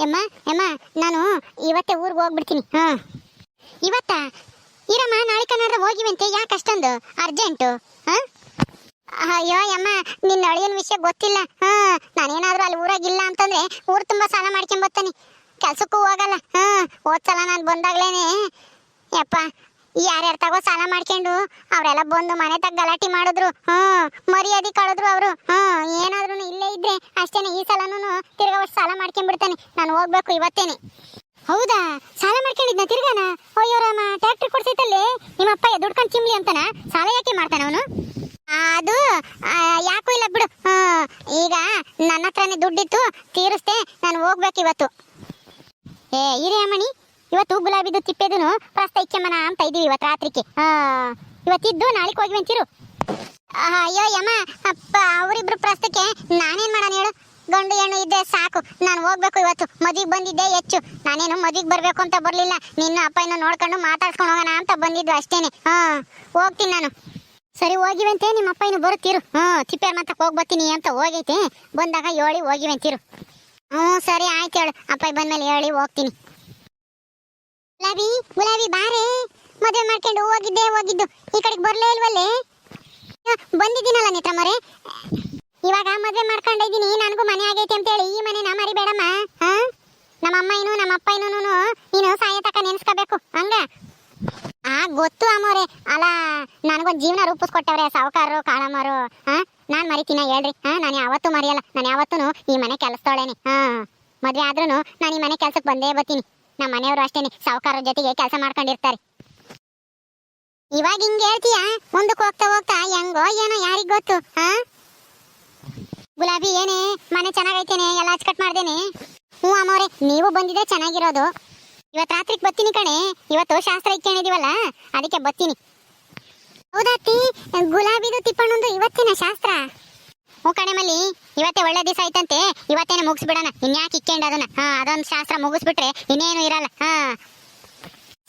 ಎಮ್ಮ ಯಮ್ಮ ನಾನು ಇವತ್ತೇ ಊರಿಗೆ ಹೋಗ್ಬಿಡ್ತೀನಿ. ಹಾ. ಇವತ್ತ? ಇರಮ್ಮ, ನಾಳೆ ಕನ್ನಡ ಹೋಗಿವಂತೆ, ಯಾಕೆ ಅಷ್ಟೊಂದು? ಅರ್ಜೆಂಟು. ಹಾ? ಅಯ್ಯೋ ಯಮ್ಮ ನಿನ್ನ ಅಳಿಯನ ವಿಷಯ ಗೊತ್ತಿಲ್ಲ. ಹಾ, ನಾನೇನಾದ್ರೂ ಅಲ್ಲಿ ಊರಾಗಿಲ್ಲ ಅಂತಂದ್ರೆ ಊರು ತುಂಬಾ ಸಾಲ ಮಾಡ್ಕೊಂಬರ್ತಾನೆ ಕೆಲ್ಸಕ್ಕೂ ಹೋಗಲ್ಲ. ಹಾ, ಹೋದ್ ಸಲ ನಾನು ಬಂದಾಗ್ಲೇನೆ. ಯಪ್ಪ ಯಾರ್ಯಾರು ತಗೋ ಸಾಲ ಮಾಡ್ಕೊಂಡು ಅವರೆಲ್ಲ ಬಂದು ಮನೆ ತಗ ಗಲಾಟೆ ಮಾಡಿದ್ರು. ಹ್ಮ್ ಮರ್ಯಾದೆ ಕಳೆದ್ರು ಅವರು. ಹ್ಮ್ ಏನಾದ್ರೂ ಇಲ್ಲೇ ಇದ್ರೆ ಅಷ್ಟೇನೆ ಈ ಸಲನೂ ತಿರ್ಗಾ ವರ್ಷ ಸಾಲ ಮಾಡ್ಕೊಂಡ್ಬಿಡ್ತಾನೆ ನಾನು ಹೋಗ್ಬೇಕು ಇವತ್ತೇನೆ. ಹೌದಾ? ಸಾಲ ಮಾಡ್ಕೊಂಡಿದ್ನ ತಿರ್ಗಾನ? ಅಯ್ಯೋ ರಾಮ ಟ್ಯಾಕ್ಟ್ರಿ ಕೊಡ್ಸೈತಲ್ಲಿ? ನಿಮ್ಮಪ್ಪ ದುಡ್ಕೊಂಡು ಚಿಮ್ಲಿ ಅಂತಾನ? ಸಾಲ ಯಾಕೆ ಮಾಡ್ತಾನ ಅವನು? ಅದು ಯಾಕೂ ಇಲ್ಲ ಬಿಡು. ಈಗ ನನ್ನ ಹತ್ರನೇ ದುಡ್ಡಿತ್ತು ತೀರಿಸ್ತೆ ನಾನು ಹೋಗ್ಬೇಕು ಇವತ್ತು. ಏ, ಇರೇ ಅಮ್ಮಣಿ. ಇವತ್ತು ಗುಲಾಬಿದು ತಿಪ್ಪೆದುನು ಪ್ರಸ್ತ ಇಕ್ಕಮ್ಮನ ಅಂತ ಇದೀವಿ ಇವತ್ತು ರಾತ್ರಿಗೆ. ಇವತ್ತಿದ್ದು ನಾಳೆಗೆ ಹೋಗಿ ಬಂತಿರು ಅಯ್ಯೋ ಯಮ್ಮ, ಅಪ್ಪ, ಅವರಿಬ್ರು ಪ್ರಸ್ತಕ್ಕೆ ನಾನೇನ್ ಮಾಡೋಣ ಹೇಳು? ಗಂಡು ಹೆಣ್ಣು ಇದ್ದೆ ಸಾಕು, ನಾನು ಹೋಗ್ಬೇಕು ಇವತ್ತು. ಮದುವೆಗೆ ಬಂದಿದ್ದೆ ಹೆಚ್ಚು. ನಾನೇನು ಮದುವೆಗೆ ಬರಬೇಕು ಅಂತ ಬರಲಿಲ್ಲ. ನಿನ್ನ ಅಪ್ಪ ಇನ್ನು ನೋಡ್ಕೊಂಡು ಮಾತಾಡ್ಸ್ಕೊಂಡು ಹೋಗೋಣ ಅಂತ ಬಂದಿದ್ದು ಅಷ್ಟೇನೆ. ಹಾ, ಹೋಗ್ತೀನಿ ನಾನು. ಸರಿ, ಹೋಗಿವಂತೆ, ನಿಮ್ಮ ಅಪ್ಪ ಇನ್ನು ಬರುತ್ತೀರು. ಹ್ಞೂ ತಿಪ್ಪೆ ಮಾತಕ್ಕೆ ಹೋಗಿ ಬರ್ತೀನಿ ಅಂತ ಹೋಗೈತೆ. ಬಂದಾಗ ಹೇಳಿ ಹೋಗಿವಂತೀರು. ಹ್ಞೂ ಸರಿ, ಆಯ್ತು ಹೇಳು. ಅಪ್ಪ ಬಂದ್ಮೇಲೆ ಹೇಳಿ ಹೋಗ್ತೀನಿ. ಗುಲಾಬಿ ಗುಲಾಬಿ ಬಾರೆ. ಮದುವೆ ಮಾಡ್ಕೊಂಡು ಹೋಗಿದ್ದೆ, ಹೋಗಿದ್ದು. ಈ ಕಡೆಗೆ ಬರ್ಲೇ ಇಲ್ವಲ್ಲೇ? ಬಂದಿದ್ದೀನಲ್ಲ ನೇತ್ರ ಮರೆ ಇವಾಗ ಮದುವೆ ಮಾಡ್ಕೊಂಡಿದ್ದೀನಿ ನನಗೂ ಮನೆ ಆಗೈತೆ ಅಂತೇಳಿ. ಈ ಮನೆ ಮರಿಬೇಡಮ್ಮ ಮರಿ ನಮ್ಮ ಅಮ್ಮ ಏನು ನಮ್ಮ ಅಪ್ಪ ನೀನು ಸಾಯ ತಕ ನೆನ್ಸ್ಕೋಬೇಕು. ಹಂಗ? ಆ, ಗೊತ್ತು ಅಮ್ಮವ್ರೆ. ಅಲ್ಲ, ನನಗೊಂದು ಜೀವನ ರೂಪಿಸ್ಕೊಟ್ಟವ್ರೆ ಸಾವುಕಾರರು ಕಾಳಮ್ಮರು ಹಾ ನಾನು ಮರಿತೀನ ಹೇಳ್ರಿ. ಹಾ ನಾನು ಯಾವತ್ತೂ ಮರಿಯಲ್ಲ. ನಾನು ಯಾವತ್ತೂ ಈ ಮನೆ ಕೆಲಸದೊಳೇನೆ. ಹಾ ಮದುವೆ ಆದ್ರೂ ನಾನು ಈ ಮನೆ ಕೆಲಸಕ್ಕೆ ಬಂದೇ ಬರ್ತೀನಿ. ನಮ್ಮ ಮನೆಯವರು ಅಷ್ಟೇನೆ, ಸಾವುಕಾರರ ಜೊತೆಗೆ ಕೆಲಸ ಮಾಡ್ಕೊಂಡಿರ್ತಾರೆ. ಇವಾಗ ಹಿಂಗೆ ಹೇಳ್ತೀಯ? ಮುಂದಕ್ಕೆ ಹೋಗ್ತಾ ಹೋಗ್ತಾ ಹೆಂಗೋ ಏನೋ ಯಾರಿಗ್ ಗೊತ್ತು ಹಾ ಗುಲಾಬಿ ಏನೇ, ಮನೆ ಚೆನ್ನಾಗೈತೇನೆ, ಎಲ್ಲ ಅಚ್ಕಟ್ ಮಾಡ್ದೇನೆ? ಹ್ಞೂ ಅಮ್ಮವ್ರೆ, ನೀವು ಬಂದಿದ್ರೆ ಚೆನ್ನಾಗಿರೋದು. ಇವತ್ತು ರಾತ್ರಿಗೆ ಬರ್ತೀನಿ ಕಣೆ, ಇವತ್ತು ಶಾಸ್ತ್ರ ಇಟ್ಕೊಂಡಿದೀವಲ್ಲ ಅದಕ್ಕೆ ಬರ್ತೀನಿ ಹೌದಾತಿ ಗುಲಾಬಿದು ತಿಪ್ಪಣ್ಣಂದು ಇವತ್ತಿನ ಶಾಸ್ತ್ರ? ಹ್ಞೂ ಕಣೆ ಮಲ್ಲಿ, ಇವತ್ತೇ ಒಳ್ಳೆ ದಿವಸ ಆಯ್ತಂತೆ. ಇವತ್ತೇನೆ ಮುಗಿಸ್ಬಿಡೋಣ. ಇನ್ಯಾಕೆ ಇಕ್ಕೇಂಡ ಅದನ್ನ? ಹಾ, ಅದೊಂದು ಶಾಸ್ತ್ರ ಮುಗಿಸ್ಬಿಟ್ರೆ ಇನ್ನೇನು ಇರಲ್ಲ. ಹಾ.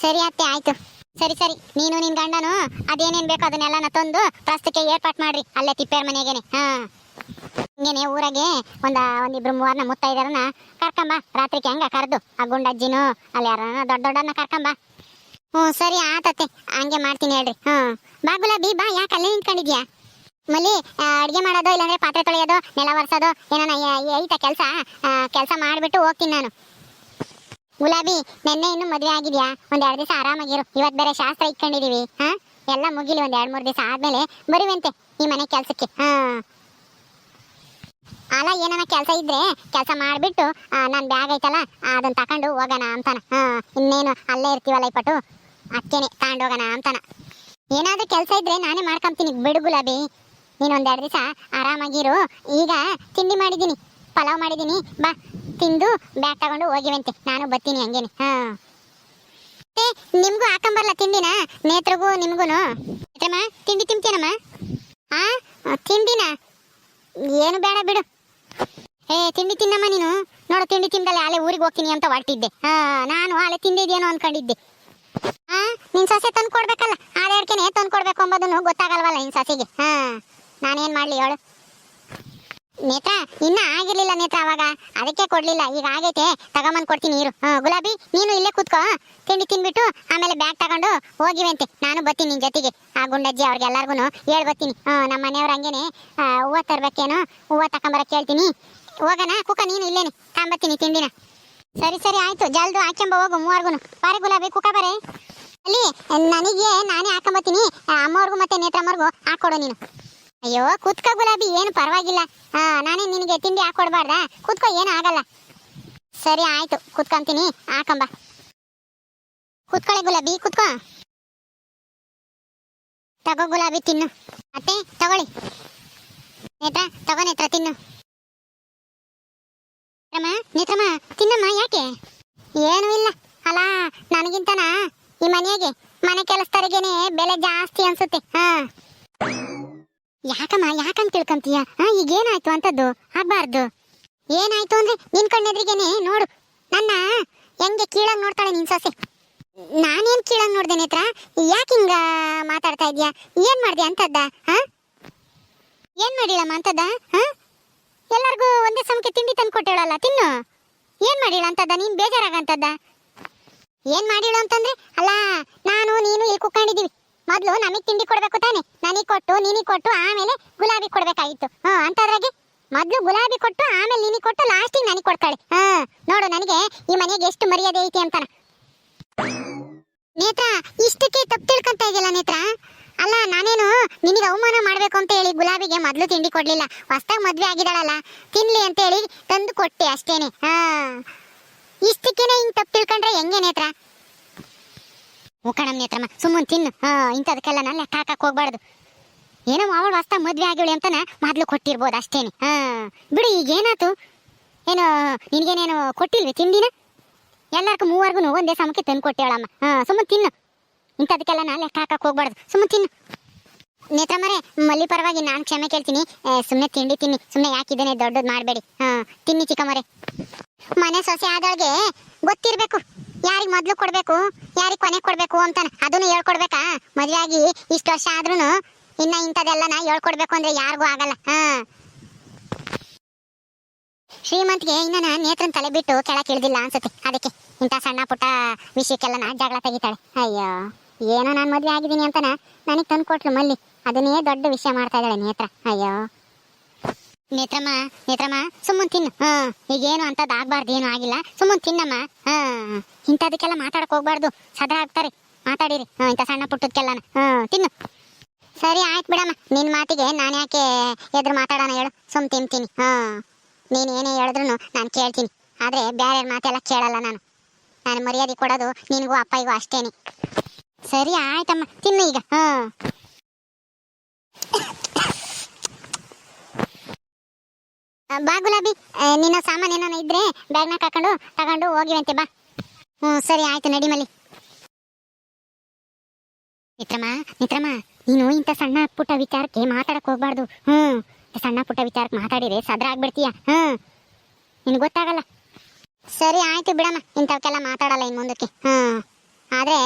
ಸರಿ ಅತ್ತೆ, ಆಯ್ತು. ಸರಿ ಸರಿ. ನೀನು ನಿನ್ ಗಂಡನು, ಅದೇನೇನ್ ಬೇಕು ಅದನ್ನೆಲ್ಲನ ತಂದು ಪ್ರಸ್ತಕ್ಕೆ ಏರ್ಪಾಟ್ ಮಾಡ್ರಿ. ಅಲ್ಲೇ ತಿಪ್ಪೇರ್ ಮನೆಗೇನೆ. ಹಾ. ಹಿಂಗೇನೆ ಊರಾಗೆ ಒಂದ, ಒಂದಿಬ್ರು ಮೂವರ್ನ ಮುತ್ತೈದರನ್ನ ಕರ್ಕೊಂಬ. ರಾತ್ರಿಗೆ ಹೆಂಗ ಕರೆದು? ಆ ಗುಂಡಜ್ಜಿನು, ಅಲ್ಲಿ ಯಾರನ್ನ ದೊಡ್ಡ ದೊಡ್ಡನ್ನ ಕರ್ಕೊಂಬ. ಹ್ಞೂ, ಸರಿ ಆತತ್ತೆ. ಹಂಗೆ ಮಾಡ್ತೀನಿ ಹೇಳ್ರಿ. ಹ್ಞೂ. ಬಾ ಗುಲಾಬಿ ಬಾ. ಯಾಕೆ ಅಲ್ಲೇ ನಿಂತ್ಕೊಂಡಿದ್ಯಾ? ಮಲ್ಲಿ ಅಡುಗೆ ಮಾಡೋದು ಇಲ್ಲಾಂದ್ರೆ ಪಾತ್ರೆ ತೊಳೆಯೋದು, ನೆಲ ಒರೆಸೋದು, ಏನೋ ಐತ ಕೆಲಸ ಕೆಲಸ ಮಾಡಿಬಿಟ್ಟು ಹೋಗ್ತೀನಿ ನಾನು. ಗುಲಾಬಿ, ನೆನ್ನೆ ಇನ್ನು ಮದುವೆ ಆಗಿದ್ಯಾ? ಒಂದ್ ಎರಡು ದಿವಸ ಆರಾಮಾಗಿರು. ಇವತ್ತು ಬೇರೆ ಶಾಸ್ತ್ರ ಇಟ್ಕೊಂಡಿದೀವಿ. ಹಾ? ಎಲ್ಲ ಮುಗಿಲಿ ಒಂದ್ ಎರಡ್ ಮೂರ್ ದಿವಸ ಆದ್ಮೇಲೆ ಬರುವಂತೆ ಈ ಮನೆ ಕೆಲ್ಸಕ್ಕೆ. ಹಾ. ಅಲ್ಲ, ಏನಾನ ಕೆಲಸ ಇದ್ರೆ ಕೆಲಸ ಮಾಡ್ಬಿಟ್ಟು ನನ್ನ ಬ್ಯಾಗ್ ಐತಲ್ಲ ಅದನ್ನ ತಕೊಂಡು ಹೋಗೋಣ ಅಂತಾನ. ಹಾ, ಇನ್ನೇನು ಅಲ್ಲೇ ಇರ್ತೀವಲ್ಲ ಇಪ್ಪಟ್ಟು ಅಕ್ಕೇನೆ, ತಗೊಂಡು ಹೋಗೋಣ ಅಂತಾನ. ಏನಾದ್ರೂ ಕೆಲಸ ಇದ್ರೆ ನಾನೇ ಮಾಡ್ಕೊಂತೀನಿ. ಬಿಡು ಗುಲಾಬಿ. ನೀನು ಒಂದೆರಡು ದಿವಸ ಆರಾಮಾಗಿರು. ಈಗ ತಿಂಡಿ ಮಾಡಿದ್ದೀನಿ. ಪಲಾವ್ ಮಾಡಿದ್ದೀನಿ. ಬಾ, ತಿಂದು ಬ್ಯಾಗ್ ತಗೊಂಡು ಹೋಗಿವಂತೆ. ನಾನು ಬರ್ತೀನಿ ಹಂಗೇನೆ. ಹಾ. ನಿಮ್ಗೂ ಹಾಕೊಂಬರ್ಲ ತಿಂಡಿನ? ನೇತ್ರಗೂ ನಿಮ್ಗೂನು? ನೇತ್ರಮ್ಮ, ತಿಂಡಿ ತಿಂತೀನಮ್ಮ? ಆ, ತಿಂಡಿನ? ಏನು ಬೇಡ ಬಿಡು. ಏ, ತಿಂಡಿ ತಿನ್ನಮ್ಮ ನೀನು. ನೋಡು, ತಿಂಡಿ ತಿಂದಲ್ಲಿ ಆಲೆ ಊರಿಗೆ ಹೋಗ್ತೀನಿ ಅಂತ ಹೊರಟಿದ್ದೆ. ಹಾ, ನಾನು ಆಲೆ ತಿಂದಿದ್ದೇನೋ ಅನ್ಕೊಂಡಿದ್ದೆ. ಹಾ ನಿನ್ ಸಸೆ ತಂದು ಕೊಡ್ಬೇಕಲ್ಲ ಆದೇರ್ಕೆನೆ ತಂದು ಕೊಡ್ಬೇಕು ಅಂಬೋದನ್ನು ಗೊತ್ತಾಗಲ್ವಲ್ಲ ನಿನ್ ಸೊಸೆಗೆ? ಹಾ. ನಾನೇನ್ ಮಾಡ್ಲಿ ಹೇಳು. ನೇತ್ರ, ಇನ್ನ ಆಗಿರ್ಲಿಲ್ಲ ನೇತ್ರ ಅವಾಗ. ಅದಕ್ಕೆ ಕೊಡ್ಲಿಲ್ಲ. ಈಗ ಆಗೈತೆ. ತಗೊಂಬಂದ್ ಕೊಡ್ತೀನಿ ನೀರು ಗುಲಾಬಿ, ನೀನು ಇಲ್ಲೇ ಕೂತ್ಕೋ. ತಿಂಡಿ ತಿನ್ಬಿಟ್ಟು ಆಮೇಲೆ ಬ್ಯಾಗ್ ತಗೊಂಡು ಹೋಗಿವಂತೆ. ನಾನು ಬರ್ತೀನಿ ನಿನ್ ಜೊತೆಗೆ. ಆ ಗುಂಡಜ್ಜಿ ಅವ್ರಿಗೆಲ್ಲರಿಗೂ ಹೇಳ್ ಬರ್ತೀನಿ ನಮ್ಮ ಮನೆಯವ್ರ ಹಂಗೇನೆ. ಹೂವ ತರ್ಬೇಕೇನೋ? ಹೂವ ತಕೊಂಬರ ಕೇಳ್ತೀನಿ ಹೋಗೋಣ, ಕುಕ, ನೀನು ಇಲ್ಲೇನೆ. ತಗೊಂಬರ್ತೀನಿ ತಿಂಡಿನ. ಸರಿ ಸರಿ, ಆಯ್ತು. ಜಲ್ದು ಹಾಕೊಂಬ ಹೋಗು ಮೂವರ್ಗು ಬಾರಿ ಗುಲಾಬಿ, ಕುಕ ಬರೇ. ಅಲ್ಲಿ, ನನಗೆ ನಾನೇ ಹಾಕೊಂಬತ್ತೀನಿ ಅಮ್ಮವ್ರಿಗೂ ಮತ್ತೆ ನೇತ್ರಮ್ಮವ್ರಿಗೂ ಹಾಕೊಡು ನೀನು. ಅಯ್ಯೋ, ಕುತ್ಕ ಗುಲಾಬಿ, ಏನು ಪರವಾಗಿಲ್ಲ. ಹಾ, ನಾನೇ ನಿನಗೆ ತಿಂಡಿ ಹಾಕೊಡ್ಬಾರ್ದಾ? ಕುತ್ಕೋ, ಏನು ಆಗಲ್ಲ. ಸರಿ, ಆಯ್ತು. ಕುತ್ಕೊಂತೀನಿ. ಹಾಕಂಬ ಕುತ್ಕೊಳ್ಳಿ ಗುಲಾಬಿ, ಕುತ್ಕೋ. ತಗೋ ಗುಲಾಬಿ, ತಿನ್ನು. ಮತ್ತೆ ತಗೊಳ್ಳಿ. ನೇತ್ರ, ತಗೋ ನೇತ್ರ, ತಿನ್ನು. ನೇತ್ರಮ್ಮ ನೇತ್ರಮ್ಮ, ತಿನ್ನಮ್ಮ, ಯಾಕೆ? ಏನು ಇಲ್ಲ. ಅಲ್ಲ ನನಗಿಂತನಾ? ಈ ಮನೆಗೆ ಮನೆ ಕೆಲಸದವರಿಗೇನೆ ಬೆಲೆ ಜಾಸ್ತಿ ಅನ್ಸುತ್ತೆ. ಹಾ. ಯಾಕಮ್ಮ, ಯಾಕಂತ ತಿಳ್ಕೊಂತೀಯ? ಈಗ ಏನಾಯ್ತು ಅಂತದ್ದು? ಆಗ್ಬಾರ್ದು. ಏನಾಯ್ತು ಅಂದ್ರೆ ನಿನ್ ಕಣ್ಣೆದ್ರಿಗೇನೆ, ನೋಡು. ನನ್ನ ಹೆಂಗೆ ಕೀಳಾಗಿ ನೋಡ್ತಾಳೆ ನಿನ್ ಸೊಸೆ. ನಾನೇನ್ ಕೀಳಾಗಿ ನೋಡ್ದೆ ನೇತ್ರ ಯಾಕೆ ಹಿಂಗ ಮಾತಾಡ್ತಾ ಇದ್ಯಾ? ಏನ್ ಮಾಡ್ದೆ ಅಂತದ್ದ? ಹಾ? ಏನ್ ಮಾಡಿಲ್ಲಮ್ಮ ಅಂತದ್ದ? ಹಾ? ಎಲ್ಲರಿಗೂ ಒಂದೇ ಸಮಕ್ಕೆ ತಿಂಡಿ ತಂದು ಕೊಟ್ಟೇಳಲ್ಲ, ತಿನ್ನು. ಏನ್ ಮಾಡಿಳ ಅಂತದ್ದ? ನೀನ್ ಬೇಜಾರಾಗಂತದ್ದ? ಏನ್ ಮಾಡಿಳು ಅಂತಂದ್ರೆ? ಅಲ್ಲ, ನಾನು, ನೀನು ಇಲ್ಲಿ ಕುತ್ಕೊಂಡಿದೀವಿ ಮೊದ್ಲು ನಮಗ್ ತಿಂಡಿ ಕೊಡ್ಬೇಕು ತಾನೆ. ನನಗ್ ಕೊಟ್ಟು, ನಿನಗ್ ಕೊಟ್ಟು, ಆಮೇಲೆ ಗುಲಾಬಿ ಕೊಡ್ಬೇಕಾಗಿತ್ತು. ಹಾ, ಅಂತದ್ರಾಗೆ? ಮೊದ್ಲು ಗುಲಾಬಿ ಕೊಟ್ಟು, ಆಮೇಲೆ ನಿನಗ್ ಕೊಟ್ಟು ಲಾಸ್ಟಿಗೆ ನನಗ್ ಕೊಡ್ತಾಳೆ. ಹಾ, ನೋಡು ನನಗೆ, ಈ ಮನೆಗೆ ಎಷ್ಟು ಮರ್ಯಾದೆ ಐತಿ ಅಂತಾನ. ನೇತ್ರ, ಇಷ್ಟಕ್ಕೆ ತಪ್ಪು ತಿಳ್ಕೊಂತ ಇದೆಯಲ್ಲ ನೇತ್ರ? ಅಲ್ಲ, ನಾನೇನು ನಿನಗೆ ಅವಮಾನ ಮಾಡ್ಬೇಕು ಅಂತ ಹೇಳಿ ಗುಲಾಬಿಗೆ ಮೊದ್ಲು ತಿಂಡಿ ಕೊಡ್ಲಿಲ್ಲ. ಹೊಸ್ದಾಗ್ ಮದ್ವೆ ಆಗಿದ್ದಾಳಲ್ಲ. ತಿನ್ಲಿ ಅಂತ ಹೇಳಿ ತಂದು ಕೊಟ್ಟೆ ಅಷ್ಟೇನೆ. ಹಾ. ಇಷ್ಟಕ್ಕೇನೆ ಹಿಂಗ್ ತಪ್ಪು ತಿಳ್ಕೊಂಡ್ರೆ ಹೆಂಗೆ ನೇತ್ರ? ಕಣಮ್ ನೇತ್ರಮ್ಮ ಸುಮ್ಮನೆ ತಿನ್ನು. ಇಂಥದಕ್ಕೆಲ್ಲ ನಾನು ಲೆಕ್ಕ ಹಾಕಕ್ ಹೋಗ್ಬಾರ್ದು. ಏನೋ ಅವಳು ಹೊಸ್ತ ಮದ್ವೆ ಆಗಿವಳಿ ಅಂತನ ಮೊದ್ಲು ಕೊಟ್ಟಿರ್ಬೋದು ಅಷ್ಟೇನೆ. ಹಾ, ಬಿಡು, ಈಗ ಏನಾತು? ಏನು, ನಿನ್ಗೇನೇನು ಕೊಟ್ಟಿಲ್ವಿ ತಿಂಡಿನ? ಎಲ್ಲಾರ್ಗು ಮೂವರ್ಗು ಒಂದೇ ಸಮಕ್ಕೆ ತಂದು ಕೊಟ್ಟೇಳಮ್ಮ. ಹಾ, ಸುಮ್ಮನೆ ತಿನ್ನು. ಇಂಥದಕ್ಕೆಲ್ಲ ನಾನು ಲೆಕ್ಕ ಹಾಕಕ್ ಹೋಗ್ಬಾರ್ದು. ಸುಮ್ಮನೆ ತಿನ್ನು. ನೇತ್ರಮ್ಮರೇ, ಮಲ್ಲಿ ಪರವಾಗಿ ನಾನು ಕ್ಷಮೆ ಕೇಳ್ತೀನಿ. ಸುಮ್ಮನೆ ತಿಂಡಿ ತಿನ್ನಿ. ಸುಮ್ಮನೆ ಯಾಕಿದ್ದೇನೆ ದೊಡ್ಡದು ಮಾಡಬೇಡಿ. ಹಾ, ತಿನ್ನಿ ಚಿಕ್ಕಮ್ಮರೇ. ಮನೆ ಸೊಸೆ ಆದಾಗೆ ಗೊತ್ತಿರ್ಬೇಕು. ಯಾರಿಗ್ ಮೊದ್ಲು ಕೊಡ್ಬೇಕು? ಯಾರಿಗ್ ಕೊನೆ ಕೊಡ್ಬೇಕು ಅಂತಾನೆ? ಅದನ್ನು ಹೇಳ್ಕೊಡ್ಬೇಕಾ? ಮದ್ವೆ ಆಗಿ ಇಷ್ಟು ವರ್ಷ ಆದ್ರೂನು ಇನ್ನ ಇಂಥದೆಲ್ಲ ನಾ ಹೇಳ್ಕೊಡ್ಬೇಕು ಅಂದ್ರೆ ಯಾರಿಗೂ ಆಗಲ್ಲ. ಹ. ಶ್ರೀಮಂತ್ಗೆ ಇನ್ನ ನೇತ್ರನ್ ತಲೆ ಬಿಟ್ಟು ಕೆಳಕ್ ಇಳಿದಿಲ್ಲ ಅನ್ಸುತ್ತೆ. ಅದಕ್ಕೆ ಇಂಥ ಸಣ್ಣ ಪುಟ್ಟ ವಿಷಯಕ್ಕೆಲ್ಲ ನಾ ಜಗಳ ತೆಗಿತಾಳೆ. ಅಯ್ಯೋ, ಏನೋ ನಾನು ಮದ್ವೆ ಆಗಿದ್ದೀನಿ ಅಂತನ? ನನಗೆ ತಂದು ಕೊಟ್ಲು ಮಲ್ಲಿ. ಅದನ್ನೇ ದೊಡ್ಡ ವಿಷಯ ಮಾಡ್ತಾ ಇದ್ದಾಳೆ ನೇತ್ರ. ಅಯ್ಯೋ. ನೇತ್ರಮ್ಮ ನೇತ್ರಮ್ಮ, ಸುಮ್ಮನ್ ತಿನ್ನು. ಹ್ಮ್ ಈಗೇನು ಅಂತದ್ ಆಗ್ಬಾರ್ದು, ಏನು ಆಗಿಲ್ಲ. ಸುಮ್ಮನ್ ತಿನ್ನಮ್ಮ. ಹ್ಮ್ ಇಂಥದಕ್ಕೆಲ್ಲ ಮಾತಾಡಕ್ ಹೋಗ್ಬಾರ್ದು. ಸದಾ ಆಗ್ತಾರೆ. ಮಾತಾಡಿರಿ. ಹ್ಮ್ ಇಂಥ ಸಣ್ಣ ಪುಟ್ಟದಕ್ಕೆಲ್ಲ ಹ್ಮ್ ತಿನ್ನು. ಸರಿ, ಆಯ್ತು ಬಿಡಮ್ಮ. ನಿನ್ ಮಾತಿಗೆ ನಾನು ಯಾಕೆ ಎದ್ರು ಮಾತಾಡೋಣ ಹೇಳು. ಸುಮ್ ತಿಂತೀನಿ. ಹ, ನೀನ್ ಏನೇ ಹೇಳಿದ್ರು ನಾನು ಕೇಳ್ತೀನಿ. ಆದ್ರೆ ಬೇರೆ ಮಾತೆಲ್ಲ ಕೇಳಲ್ಲ ನಾನು. ನಾನು ಮರ್ಯಾದೆ ಕೊಡೋದು ನಿನಗೂ ಅಪ್ಪಯ್ಯಗೂ ಅಷ್ಟೇನೆ. ಸರಿ, ಆಯ್ತಮ್ಮ. ತಿನ್ನು ಈಗ. ಹಾ ಆ, ಬಾ ಗುಲಾಬಿ. ನಿನ್ನ ಸಾಮಾನು ಏನಾನ ಇದ್ರೆ ಬ್ಯಾಗ್ನ ಹಾಕೊಂಡು, ತಗೊಂಡು ಹೋಗಿವಂತೆ, ಬಾ. ಹ್ಞೂ ಸರಿ, ಆಯ್ತು, ನಡಿ ಮಲ್ಲಿ. ಮಿತ್ರಮ್ಮ ಮಿತ್ರಮ್ಮ ನೀನು ಇಂಥ ಸಣ್ಣ ಪುಟ್ಟ ವಿಚಾರಕ್ಕೆ ಮಾತಾಡಕ್ಕೆ ಹೋಗ್ಬಾರ್ದು. ಹ್ಞೂ ಸಣ್ಣ ಪುಟ್ಟ ವಿಚಾರಕ್ಕೆ ಮಾತಾಡಿದ್ರೆ ಸದ್ರ ಆಗ್ಬಿಡ್ತೀಯ? ಹ್ಞೂ ನಿನ್ಗೆ ಗೊತ್ತಾಗಲ್ಲ. ಸರಿ, ಆಯ್ತು, ಬಿಡಮ್ಮ ಇಂಥವಕ್ಕೆಲ್ಲ ಮಾತಾಡಲ್ಲ ಇನ್ನು ಮುಂದಕ್ಕೆ. ಹ್ಮ್, ಆದ್ರೆ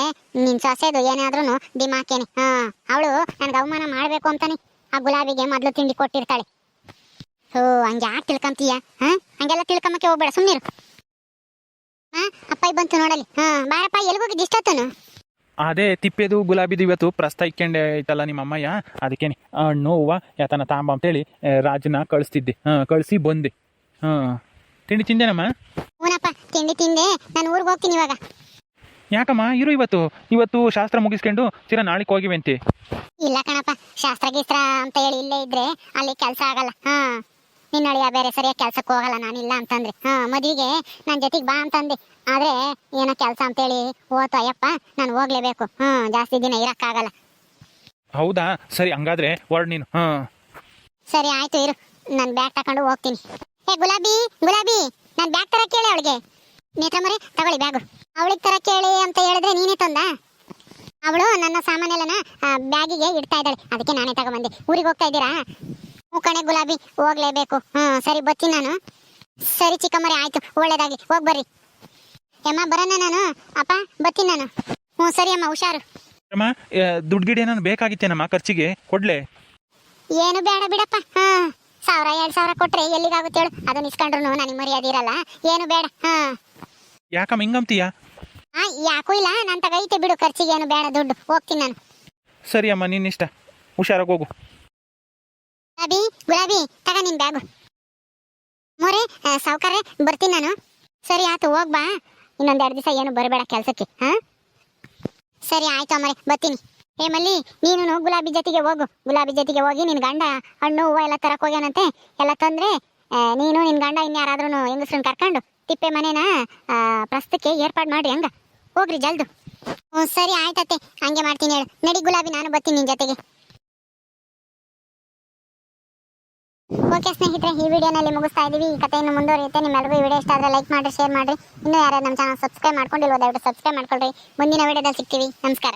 ನಿನ್ ಸೊಸೆದು ಏನಾದ್ರೂ ದಿಮಾಕೇನೆ ಹಾ ಅವಳು ನನಗೆ ಅವಮಾನ ಮಾಡಬೇಕು ಅಂತಾನೆ. ಆ ಗುಲಾಬಿಗೆ ಮೊದಲು ತಿಂಡಿ ಕೊಟ್ಟಿರ್ತಾಳೆ. ಓ ಹಂಗೆ ಯಾಕೆ ತಿಳ್ಕೊಂತೀಯ? ಹಾ? ಹಂಗೆಲ್ಲ ತಿಳ್ಕೊಂಬಕ್ಕೆ ಹೋಗ್ಬೇಡ ಸುಮ್ಮನಿರು ಹಾ ಅಪ್ಪ ಬಂತು ನೋಡಲಿ ಹಾ ಬಾರಪ್ಪ ಎಲ್ಗೋಗಿದ್ದು ಇಷ್ಟೊತ್ತನು? ಅದೇ ತಿಪ್ಪೆದು ಗುಲಾಬಿದು ಇವತ್ತು ಪ್ರಸ್ತ ಇಕ್ಕೊಂಡೆ ಐತಲ್ಲ ನಿಮ್ಮ ಅಮ್ಮಯ್ಯ ಅದಕ್ಕೇನೆ ಹಣ್ಣು ಹೂವು ಯಾತನ ತಾಂಬ ಅಂತೇಳಿ ಹೇಳಿ ರಾಜನ ಕಳಿಸ್ತಿದ್ದೆ. ಹಾಂ ಕಳಿಸಿ ಬಂದೆ. ಹಾಂ. ತಿಂಡಿ ತಿಂದೇನಮ್ಮ? ಹ್ಞೂನಪ್ಪ ತಿಂಡಿ ತಿಂದೆ. ನಾನು ಊರಿಗೆ ಹೋಗ್ತೀನಿ ಇವಾಗ. ಯಾಕಮ್ಮ ಇರು ಇವತ್ತು. ಇವತ್ತು ಶಾಸ್ತ್ರ ಮುಗಿಸ್ಕೊಂಡು ಚಿರ ನಾಳೆಗೆ ಹೋಗಿವಂತೆ ಇಲ್ಲ ಕಣಪ್ಪ ಶಾಸ್ತ್ರ ಗೀಸ್ತ್ರ ಅಂತ ಹೇಳಿ ಇಲ್ಲೇ ಇದ್ರೆ ಅಲ್ಲಿ ಕೆಲಸ ಆಗಲ್ಲ. ಹಾ. ನಿನ್ನ ಅಳಿಯ ಬೇರೆ ಸರಿಯಾಗಿ ಕೆಲ್ಸಕ್ಕೆ ಹೋಗಲ್ಲ ನಾನಿಲ್ಲ ಅಂತಂದ್ರೆ. ಹಾ ಮದುವೆಗೆ ನನ್ನ ಜೊತೆಗೆ ಬಾ ಅಂತಂದೆ ಆದ್ರೆ ಏನೋ ಕೆಲಸ ಅಂತೇಳಿ ಓತ ಅಯ್ಯಪ್ಪ ನಾನು ಹೋಗ್ಲೇಬೇಕು. ಹ್ಮ್ ಜಾಸ್ತಿ ದಿನ ಇರಕ್ಕಾಗಲ್ಲ. ಹೌದಾ? ಸರಿ ಹಂಗಾದ್ರೆ ಹೊರಡ್ ನೀನು. ಹಾ. ಸರಿ ಆಯ್ತು ಇರು. ನಾನು ಬ್ಯಾಗ್ ತಕೊಂಡು ಹೋಗ್ತೀನಿ. ಏ ಗುಲಾಬಿ ಗುಲಾಬಿ ನಾನು ಬ್ಯಾಗ್ ತರ ಕೇಳಿ ಅವಳಿಗೆ. ನೇತ್ರಮರೆ ತಗೊಳ್ಳಿ ಬ್ಯಾಗು. ಅವಳಿಗೆ ತರ ಕೇಳಿ ಅಂತ ಹೇಳಿದ್ರೆ ನೀನೇ ತಂದ? ಅವಳು ನನ್ನ ಸಾಮಾನೆಲ್ಲನ ಬ್ಯಾಗಿಗೆ ಇಡ್ತಾ ಇದ್ದಾಳೆ. ಅದಕ್ಕೆ ನಾನೇ ತಗೊಂಬಂದೆ. ಊರಿಗೆ ಹೋಗ್ತಾ ಇದ್ದೀರಾ? ಹ್ಞೂ ಕಣೆ ಗುಲಾಬಿ ಹೋಗ್ಲೇಬೇಕು. ಹ್ಮ್ ಸರಿ ಬರ್ತೀನಿ ನಾನು. ಸರಿ ಚಿಕ್ಕಮ್ಮರಿ ಆಯ್ತು ಒಳ್ಳೇದಾಗಿ ಹೋಗ್ ಬರ್ರಿ. ಅಮ್ಮ ಬರೋಣ ನಾನು? ಅಪ್ಪ ಬತ್ತೀನಿ ನಾನು. ಹ್ಞೂ ಸರಿ ಅಮ್ಮ ಹುಷಾರು. ಅಮ್ಮ ದುಡ್ಡು ಗಿಡ ಏನಾನು ಬೇಕಾಗಿತ್ತೇನಮ್ಮ ಖರ್ಚಿಗೆ? ಕೊಡ್ಲೆ. ಏನು ಬೇಡ ಬಿಡಪ್ಪ. ಹಾ ಸಾವಿರ ಎರಡ್ ಸಾವಿರ ಕೊಟ್ರೆ ಎಲ್ಲಿಗಾಗುತ್ತೆ ಹೇಳು. ಅದನ್ನ ಇಸ್ಕೊಂಡ್ರು ನನಗೆ ಮರ್ಯಾದೆ ಇರಲ್ಲ. ಏನು ಬೇಡ ಹಾ ಯಾಕಮ್ಮ ಹಿಂಗಂತೀಯ ಆ, ಯಾಕೂ ಇಲ್ಲ ನನ್ ತಗೈತೆ ಬಿಡು ಖರ್ಚಿಗೆ ಏನು ಬೇಡ ದುಡ್ಡು. ಹೋಗ್ತೀನಿ ನಾನು. ಸರಿ ಅಮ್ಮ ನಿನ್ನಿಷ್ಟ. ಹುಷಾರಾಗಿ ಹೋಗು. ಗುಲಾಬಿ ಗುಲಾಬಿ, ತಗ ನಿನ್ ಬ್ಯಾಗು ಮೊರೆ ಸಾವುಕಾರೆ ಬರ್ತೀನಿ ನಾನು. ಸರಿ, ಆಯ್ತು, ಹೋಗ್ ಬಾ. ಇನ್ನೊಂದ್ ಎರಡು ದಿವಸ ಏನು ಬರಬೇಡ ಕೆಲ್ಸಕ್ಕೆ, ಹಾ? ಸರಿ, ಆಯ್ತು ಅಮ್ಮರೆ, ಬರ್ತೀನಿ. ಏ ಮಲ್ಲಿ, ನೀನು ಗುಲಾಬಿ ಜೊತೆಗೆ ಹೋಗು. ಗುಲಾಬಿ ಜೊತೆಗೆ ಹೋಗಿ ನಿನ್ ಗಂಡ, ಹಣ್ಣು, ಹೂವು ಎಲ್ಲ ತರಕ್ ಹೋಗ್ಯಾನಂತೆ. ಎಲ್ಲ ತಂದ್ರೆ ನೀನು ನಿನ್ ಗಂಡ ಇನ್ಯಾರಾದ್ರೂ ಹೆಂಗಸ್ರನ್ನ ಕರ್ಕೊಂಡು ತಿಪ್ಪೆ ಮನೇನ ಪ್ರಸ್ತಕ್ಕೆ ಏರ್ಪಾಡು ಮಾಡಿ ಹಂಗ. ಹೋಗ್ರಿ ಜಲ್ದು. ಹ್ಞೂ ಸರಿ, ಆಯ್ತತ್ತೆ. ಹಂಗೆ ಮಾಡ್ತೀನಿ ಹೇಳು. ನಡಿ ಗುಲಾಬಿ, ನಾನು ಬರ್ತೀನಿ ನಿನ್ ಜೊತೆಗೆ. ಓಕೆ ಸ್ನೇಹಿತರೆ, ಈ ವಿಡಿಯೋನಲ್ಲಿ ಮುಗಿಸ್ತಾ ಇದೀವಿ. ಈ ಕಥೆಯನ್ನು ಮುಂದುವರಿಯುತ್ತೆ. ನಿಮ್ಮೆಲ್ಲರಿಗೂ ಈ ವಿಡಿಯೋ ಇಷ್ಟ ಆದರೆ ಲೈಕ್ ಮಾಡಿ ಶೇರ್ ಮಾಡಿ ಇನ್ನೂ ಯಾರು ನಮ್ಮ ಚಾನಲ್ ಸಬ್ಸ್ಕ್ರೈಬ್ ಮಾಡ್ಕೊಂಡಿಲ್ವೋ, ದಯವಿಟ್ಟು ಸಬ್ಸ್ಕ್ರೈಬ್ ಮಾಡ್ಕೊಳ್ರಿ. ಮುಂದಿನ ವಿಡಿಯೋದಲ್ಲಿ ಸಿಗ್ತೀವಿ. ನಮಸ್ಕಾರ.